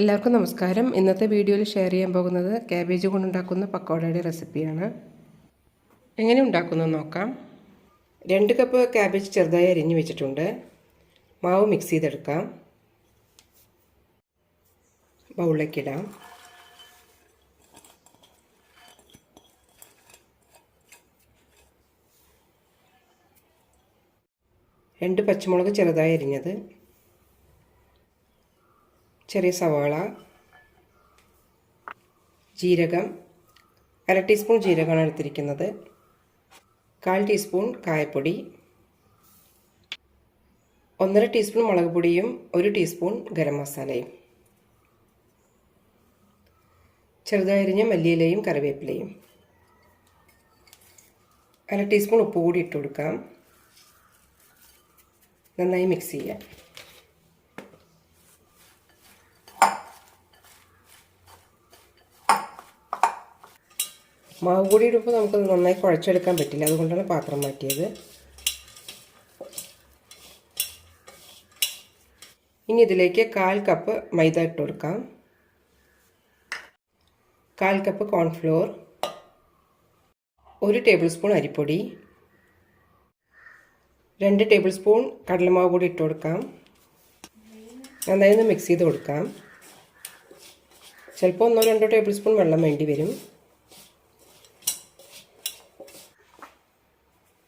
എല്ലാവർക്കും നമസ്കാരം. ഇന്നത്തെ വീഡിയോയിൽ ഷെയർ ചെയ്യാൻ പോകുന്നത് ക്യാബേജ് കൊണ്ടുണ്ടാക്കുന്ന പക്കോടയുടെ റെസിപ്പിയാണ് എങ്ങനെ ഉണ്ടാക്കുന്നത് നോക്കാം. രണ്ട് കപ്പ് ക്യാബേജ് ചെറുതായി അരിഞ്ഞു വെച്ചിട്ടുണ്ട്. മാവ് മിക്സ് ചെയ്തെടുക്കാം. ബൗളിലേക്കിടാം രണ്ട് പച്ചമുളക് ചെറുതായി അരിഞ്ഞത്. ചെറിയ സവാള ജീരകം അര ടീസ്പൂൺ ജീരകമാണ് എടുത്തിരിക്കുന്നത്. കാൽ ടീസ്പൂൺ കായപ്പൊടി ഒന്നര ടീസ്പൂൺ മുളക് പൊടിയും ഒരു ടീസ്പൂൺ ഗരം മസാലയും. ചെറുതായിരിഞ്ഞ മല്ലിയിലയും കറിവേപ്പിലയും. അര ടീസ്പൂൺ ഉപ്പ് കൂടി ഇട്ട് കൊടുക്കാം. നന്നായി മിക്സ് ചെയ്യാം. മാവ് കൂടി ഇടുമ്പോൾ നമുക്കത് നന്നായി കുഴച്ചെടുക്കാൻ പറ്റില്ല. അതുകൊണ്ടാണ് പാത്രം മാറ്റിയത്. ഇനി ഇതിലേക്ക് കാൽ കപ്പ് മൈദ ഇട്ട് കൊടുക്കാം. കാൽ കപ്പ് കോൺഫ്ലോർ. ഒരു ടേബിൾ സ്പൂൺ അരിപ്പൊടി. രണ്ട് ടേബിൾ സ്പൂൺ കടലമാവ് കൂടി ഇട്ട് കൊടുക്കാം. നന്നായി ഒന്ന് മിക്സ് ചെയ്ത് കൊടുക്കാം. ചിലപ്പോൾ ഒന്നോ രണ്ടോ ടേബിൾ സ്പൂൺ വെള്ളം വേണ്ടി വരും.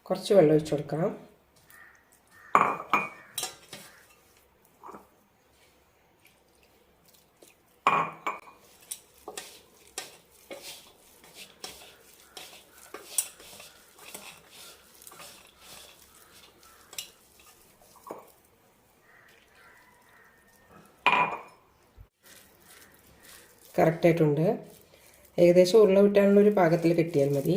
കുറച്ച് വെള്ളം ഒഴിച്ചു കൊടുക്കണം. കറക്റ്റായിട്ടുണ്ട് ഏകദേശം ഉരുള വിട്ടാനുള്ള ഒരു പാകത്തിൽ കിട്ടിയാൽ മതി.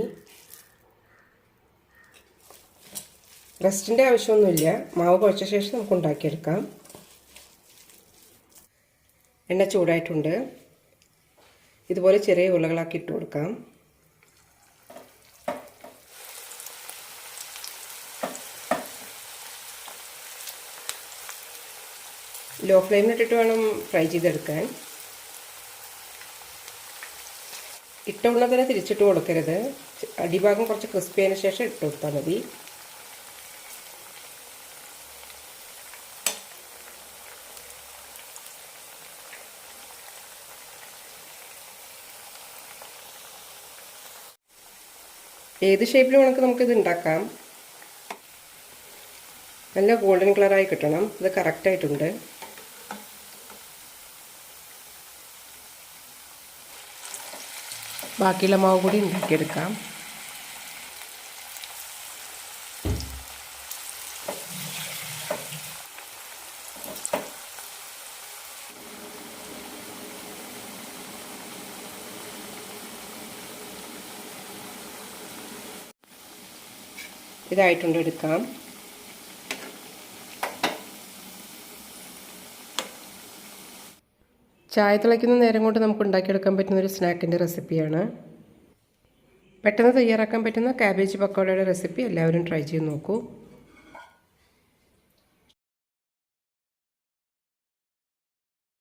റെസ്റ്റിന്റെ ആവശ്യമൊന്നുമില്ല. മാവ് കുഴച്ച ശേഷം നമുക്ക് ഉണ്ടാക്കിയെടുക്കാം. എണ്ണ ചൂടായിട്ടുണ്ട്. ഇതുപോലെ ചെറിയ ഉരുളകളാക്കി ഇട്ട് കൊടുക്കാം. ലോ ഫ്ലെയിമിലിട്ടിട്ട് വേണം ഫ്രൈ ചെയ്തെടുക്കാൻ. ഇട്ട ഉടനെ തന്നെ തിരിച്ചിട്ട് കൊടുക്കരുത്. അടിഭാഗം കുറച്ച് ക്രിസ്പി ആയതിനു ശേഷം ഇട്ട് കൊടുത്താൽ മതി. ഏത് ഷേപ്പിൽ വേണമെങ്കിൽ നമുക്കിത് ഉണ്ടാക്കാം. നല്ല ഗോൾഡൻ കളറായി കിട്ടണം. ഇത് കറക്റ്റായിട്ടുണ്ട് ബാക്കിയുള്ള മാവ് കൂടി ഉണ്ടാക്കിയെടുക്കാം. ഇതായിട്ടുണ്ട് എടുക്കാം. ചായ തിളയ്ക്കുന്ന നേരം കൊണ്ട് നമുക്ക് ഉണ്ടാക്കിയെടുക്കാൻ പറ്റുന്ന ഒരു സ്നാക്കിന്റെ റെസിപ്പിയാണ്. പെട്ടെന്ന് തയ്യാറാക്കാൻ പറ്റുന്ന കാബേജ് പക്കോടയുടെ റെസിപ്പി എല്ലാവരും ട്രൈ ചെയ്ത് നോക്കൂ.